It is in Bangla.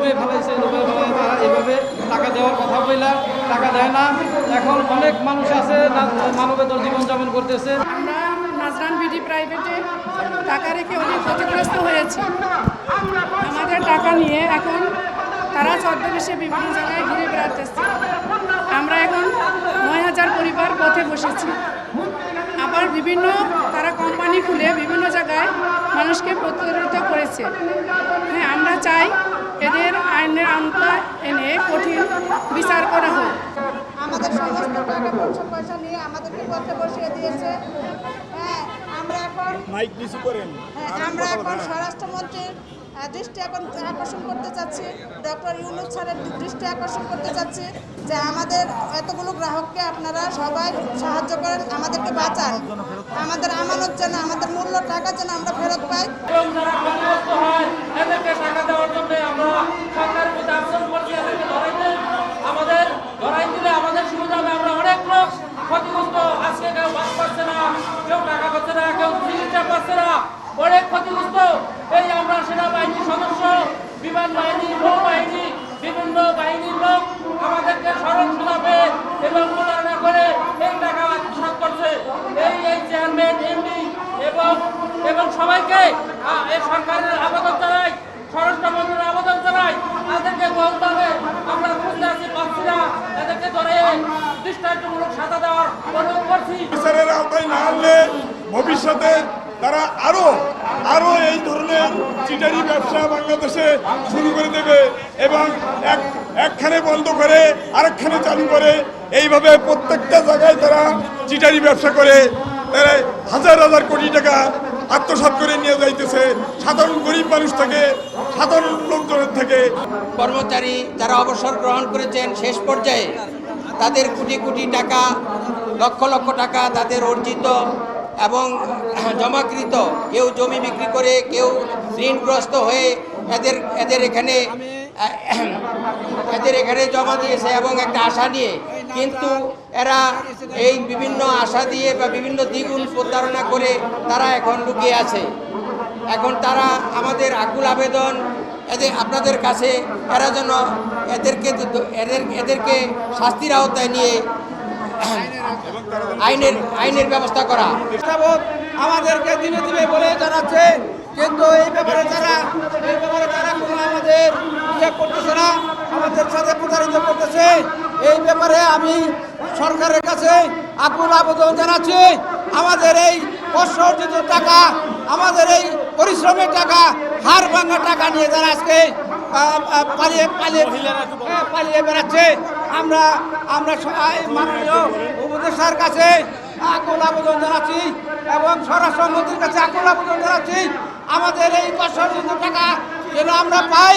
ডুবে ফেলাইছে ডুবে ফেলাই তারা এইভাবে টাকা দেওয়ার কথা বললাম টাকা দেয় না। এখন অনেক মানুষ আছে মানবেতর জীবনযাপন করতেছে। আমরা নাজরান বিডি প্রাইভেটে টাকা রেখে অনেক ক্ষতিগ্রস্ত হয়েছি। আমাদের টাকা নিয়ে এখন তারা ছদ্মবেশে বিভিন্ন জায়গায় ঘুরে বেড়াতেছে আমরা এখন নয় হাজার পরিবার পথে বসেছি। আবার বিভিন্ন তারা খুলে বিভিন্ন জায়গায় মানুষকে প্রতারিত করেছে। হ্যাঁ আমরা চাই এদের আইনের আওতায় এনে কঠিন বিচার করা হোক। সমস্ত টাকা পয়সা পয়সা নিয়ে আমাদেরকে পথে বসিয়ে দিয়েছে। হ্যাঁ আমরা এখন মাইক নিচু করেন। হ্যাঁ, আমরা এখন স্বরাষ্ট্রমন্ত্রীর দৃষ্টি এখন আকর্ষণ করতে চাচ্ছি। ডক্টর ইউনুস স্যারের দৃষ্টি আকর্ষণ করতে চাচ্ছি যে আমাদের এতগুলো গ্রাহককে আপনারা সবাই সাহায্য করেন আমাদেরকে বাঁচান। আমাদের আমানত যেন আমাদের মূল্য টাকা যেন আমরা ফেরত পাই এবং যারা ক্ষতিগ্রস্ত হয় এদেরকে টাকা দেওয়ার জন্য আমরা সরকারের প্রতি আবেদন করছি এদেরকে ধরাই দেন আমাদের ধরাই দিলে আমাদের সুবিধা হবে আমরা অনেক লোক ক্ষতিগ্রস্ত আজকে কেউ বাস পাচ্ছে না কেউ টাকা পাচ্ছে না কেউ পাচ্ছে অনেক ক্ষতিগ্রস্ত। এই আমরা সেনাবাহিনীর সদস্য, বিমান বাহিনী নৌবাহিনী বিভিন্ন বাহিনীর লোক আমাদেরকে স্মরণ শোনাবে এবং প্রতারণা করে এই টাকা আত্মসাৎ করছে। এই এই চেয়ারম্যান এমডি এবং এবং সবাইকে এই সরকারের আবেদন জানাই স্বরাষ্ট্রমন্ত্রীর আবেদন জানাই। তাদেরকে বলতে হবে, আমরা খুঁজতে আছি পাচ্ছি না তাদেরকে ধরে দৃষ্টান্তমূলক সাজা দেওয়ার অনুরোধ করছি। ভবিষ্যতে তারা আরও আরও এই ধরনের চিটারি ব্যবসা বাংলাদেশে শুরু করে দেবে এবং এক, একখানে বন্ধ করে আরেকখানে চালু করে। এইভাবে প্রত্যেকটা জায়গায় তারা চিটারি ব্যবসা করে। তারা হাজার হাজার কোটি টাকা আত্মসাৎ করে নিয়ে যাইতেছে। সাধারণ গরিব মানুষ থেকে, সাধারণ লোকজনের থেকে। কর্মচারী যারা অবসর গ্রহণ করেছেন শেষ পর্যায়ে, তাদের কোটি কোটি টাকা, লক্ষ লক্ষ টাকা তাদের অর্জিত এবং জমাকৃত, কেউ জমি বিক্রি করে, কেউ ঋণগ্রস্ত হয়ে এদের এদের এখানে এদের এখানে জমা দিয়েছে এবং একটা আশা নিয়ে। কিন্তু এরা এই বিভিন্ন আশা দিয়ে বা বিভিন্ন দ্বিগুণ প্রতারণা করে তারা এখন লুকিয়ে আছে। এখন তারা আমাদের আকুল আবেদন, এদের, আপনাদের কাছে, এরা যেন এদেরকে, এদের, এদেরকে শাস্তির আওতায় নিয়ে আইনের আইনের ব্যবস্থা করা। আমাদেরকে দিনে দিবে বলে জানাচ্ছে কিন্তু এই ব্যাপারে তারা এই ব্যাপারে তারা কোনো আমাদের ইয়ে করতেছে না আমাদের সাথে প্রতারিত করতেছে। এই ব্যাপারে আমি সরকারের কাছে আকুল আবেদন জানাচ্ছি। আমাদের এই অর্জিত টাকা আমাদের এই পরিশ্রমের টাকা হার ভাঙা টাকা নিয়ে যারা আজকে পালিয়ে পালিয়ে হ্যাঁ, পালিয়ে বেড়াচ্ছে আমরা আমরা সবাই মাননীয় উপদেষ্টার কাছে আকুল আবেদন জানাচ্ছি এবং স্বরাষ্ট্রমন্ত্রীর কাছে আকুল আবেদন জানাচ্ছি। আমাদের এই কষ্ট টাকা যেন আমরা পাই